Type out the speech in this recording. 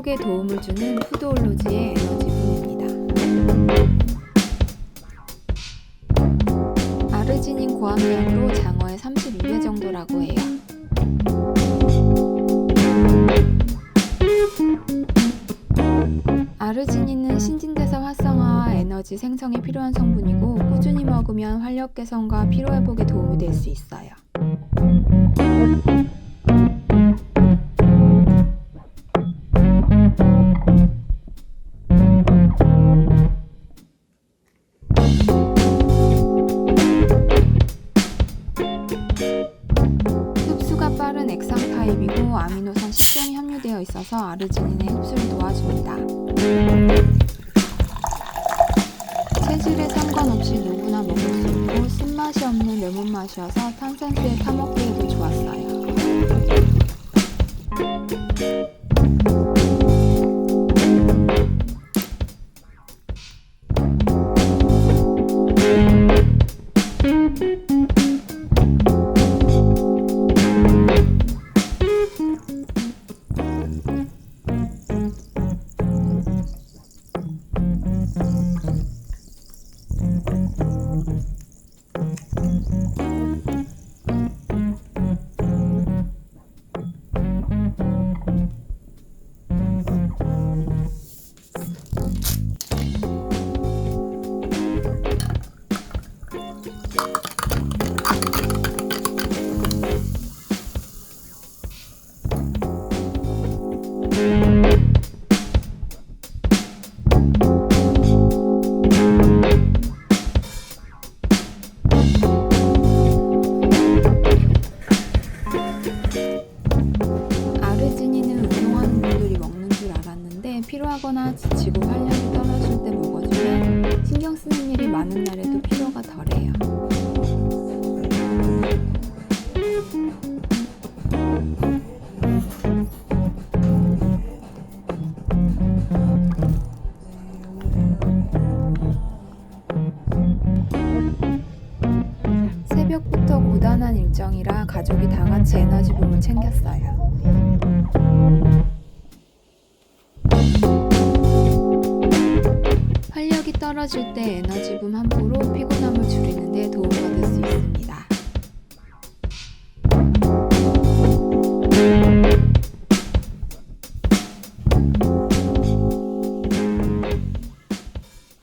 활력에 도움을 주는 푸드올로지의 에너지분입니다. 아르지닌 고함량으로 장어의 32배 정도라고 해요. 아르지닌은 신진대사 활성화와 에너지 생성에 필요한 성분이고 꾸준히 먹으면 활력 개선과 피로 회복에 도움이 될 수 있어요. 함유되어 있어서 아르지닌의 흡수를 도와줍니다. 체질에 상관없이 누구나 먹을 수 있고 쓴맛이 없는 레몬 맛이어서 탄산수에 타먹기에도 아르지닌은 운동하는 분들이 먹는 줄 알았는데 피로하거나 지치고 활력이 떨어질 때 먹어주면 신경 쓰는 일이 많은 날에도 피로가 덜해요. 일정이라 가족이 다 같이 에너지붐을 챙겼어요. 활력이 떨어질 때 에너지붐 한 포로 피곤함을 줄이는 데 도움받을